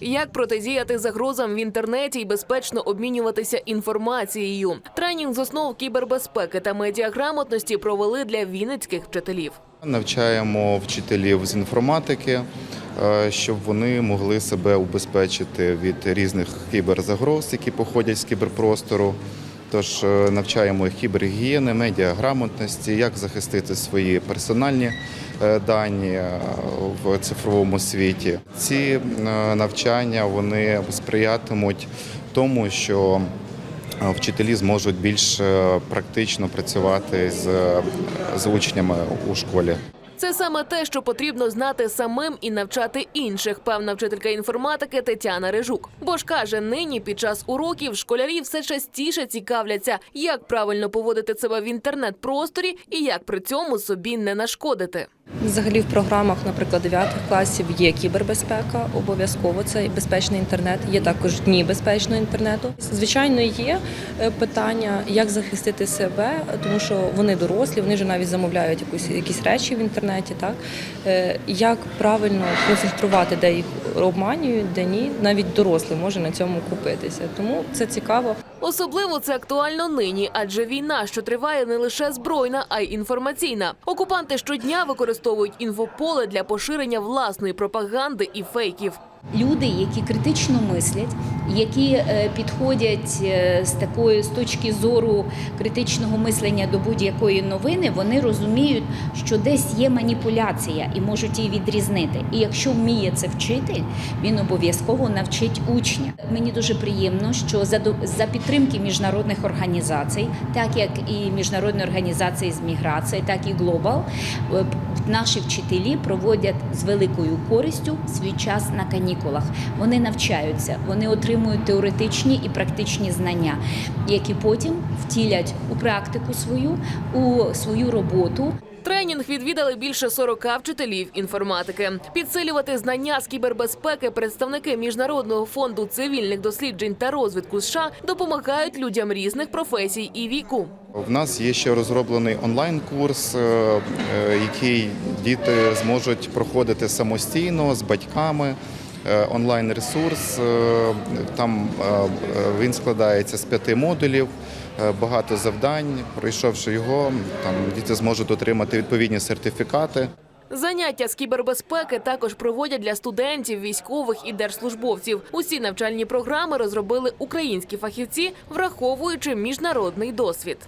Як протидіяти загрозам в інтернеті і безпечно обмінюватися інформацією? Тренінг з основ кібербезпеки та медіаграмотності провели для вінницьких вчителів. Навчаємо вчителів з інформатики, е, щоб вони могли себе убезпечити від різних кіберзагроз, які походять з кіберпростору. Тож е, навчаємо їх кібергігієни, медіаграмотності, як захистити свої персональні е, дані е, в цифровому світі. Ці навчання вони сприятимуть тому, що вчителі зможуть більш практично працювати з, з учнями у школі. Це саме те, що потрібно знати самим і навчати інших, певна вчителька інформатики Тетяна Рижук. Бо ж каже, нині під час уроків школярі все частіше цікавляться, як правильно поводити себе в інтернет-просторі і як при цьому собі не нашкодити. Взагалі в програмах, наприклад, 9 класів є кібербезпека, обов'язково це безпечний інтернет. Є також дні безпечного інтернету. Звичайно, є е, питання, як захистити себе, тому що вони дорослі, вони вже навіть замовляють якусь якісь речі в інтернеті. Так Е, як правильно профільтрувати, де їх обманюють, де ні, навіть дорослий може на цьому купитися. Тому це цікаво. Особливо це актуально нині, адже війна, що триває не лише збройна, а й інформаційна. Окупанти щодня використовують інфополе для поширення власної пропаганди і фейків. Люди, які критично мислять, які е, підходять е, з такої з точки зору критичного мислення до будь-якої новини, вони розуміють, що десь є маніпуляція і можуть її відрізнити. І якщо вміє це вчитель, він обов'язково навчить учня. Мені дуже приємно, що за за підтримки міжнародних організацій, так як і міжнародної організації з міграції, так і Глобал, е, наші вчителі проводять з великою користю свій час на канікулах. Вони навчаються, вони отримують теоретичні і практичні знання, які потім втілять у практику свою, у свою роботу. Тренінг відвідали більше 40 вчителів інформатики. Підсилювати знання з кібербезпеки представники міжнародного фонду цивільних досліджень та розвитку США допомагають людям різних професій і віку. В нас є ще розроблений онлайн-курс, е, е, який діти зможуть проходити самостійно з батьками. Е, Онлайн-ресурс е, там е, він складається з п'яти модулів, багато завдань. Пройшовши його, там діти зможуть отримати відповідні сертифікати. Заняття з кібербезпеки також проводять для студентів, військових і держслужбовців. Усі навчальні програми розробили українські фахівці, враховуючи міжнародний досвід.